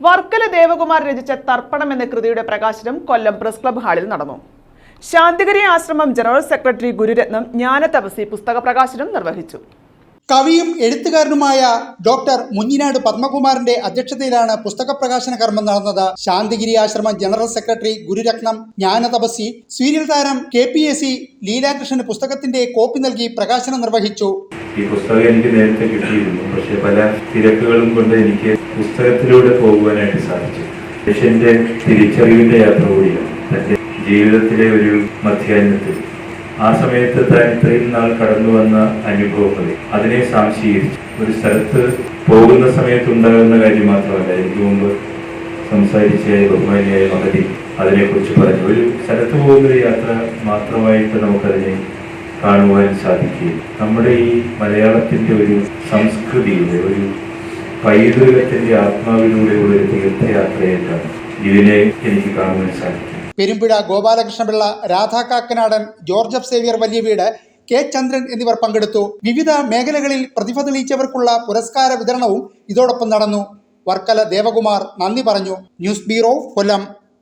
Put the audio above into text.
വർക്കല ദേവകുമാർ രചിച്ച തർപ്പണം എന്ന കൃതിയുടെ പ്രകാശനം കൊല്ലം പ്രസ് ക്ലബ് ഹാളിൽ നടന്നു. ശാന്തിഗിരി ആശ്രമം ജനറൽ സെക്രട്ടറി ഗുരുരത്നം ജ്ഞാനതപസി പുസ്തക പ്രകാശനം നിർവഹിച്ചു. കവിയും എഴുത്തുകാരനുമായ ഡോക്ടർ മുഞ്ഞിനാട് പത്മകുമാറിന്റെ അധ്യക്ഷതയിലാണ് പുസ്തക പ്രകാശന കർമ്മം നടന്നത്. ശാന്തിഗിരി ആശ്രമം general secretary Gururathnam Jnanathapaswi serial താരം കെ പി എസ് സി ലീലാകൃഷ്ണന് പുസ്തകത്തിന്റെ കോപ്പി നൽകി പ്രകാശനം നിർവഹിച്ചു. ഈ പുസ്തകം എനിക്ക് നേരത്തെ കിട്ടിയിരുന്നു. പക്ഷെ പല തിരക്കുകളും കൊണ്ട് എനിക്ക് പുസ്തകത്തിലൂടെ പോകുവാനായിട്ട് സാധിച്ചു. മനുഷ്യന്റെ തിരിച്ചറിവിന്റെ യാത്ര കൂടിയാണ്. തന്റെ ജീവിതത്തിലെ ഒരു മധ്യാഹ്നത്തിൽ. ആ സമയത്ത് താൻ ഇത്രയും നാൾ കടന്നു വന്ന അനുഭവങ്ങൾ അതിനെ സാംശീകരിച്ചു ഒരു സ്ഥലത്ത് പോകുന്ന സമയത്ത് ഉണ്ടാകുന്ന കാര്യം മാത്രമല്ല എനിക്ക് മുമ്പ് സംസാരിച്ച ബഹുമാനിയായ മഹതി അതിനെക്കുറിച്ച് പറഞ്ഞു. ഒരു സ്ഥലത്ത് പോകുന്ന ഒരു യാത്ര മാത്രമായിട്ട് നമുക്കതിനെ കാണുവാൻ സാധിക്കുകയും നമ്മുടെ ഈ മലയാളത്തിന്റെ ഒരു സംസ്കൃതിയുടെ ഒരു പൈതൃകത്തിന്റെ ആത്മാവിലൂടെയുള്ള ഒരു തീർത്ഥയാത്രയായിട്ടാണ് ഇതിനെ എനിക്ക് കാണുവാൻ സാധിക്കും Perumpuzha Gopalakrishnapillai Radha Kakkanadan George F Xavier വലിയ വീട് കെ ചന്ദ്രൻ എന്നിവർ പങ്കെടുത്തു. വിവിധ മേഖലകളിൽ പ്രതിഭ തെളിയിച്ചവർക്കുള്ള പുരസ്കാര വിതരണവും ഇതോടൊപ്പം നടന്നു. വർക്കല ദേവകുമാർ നന്ദി പറഞ്ഞു. News bureau Kollam.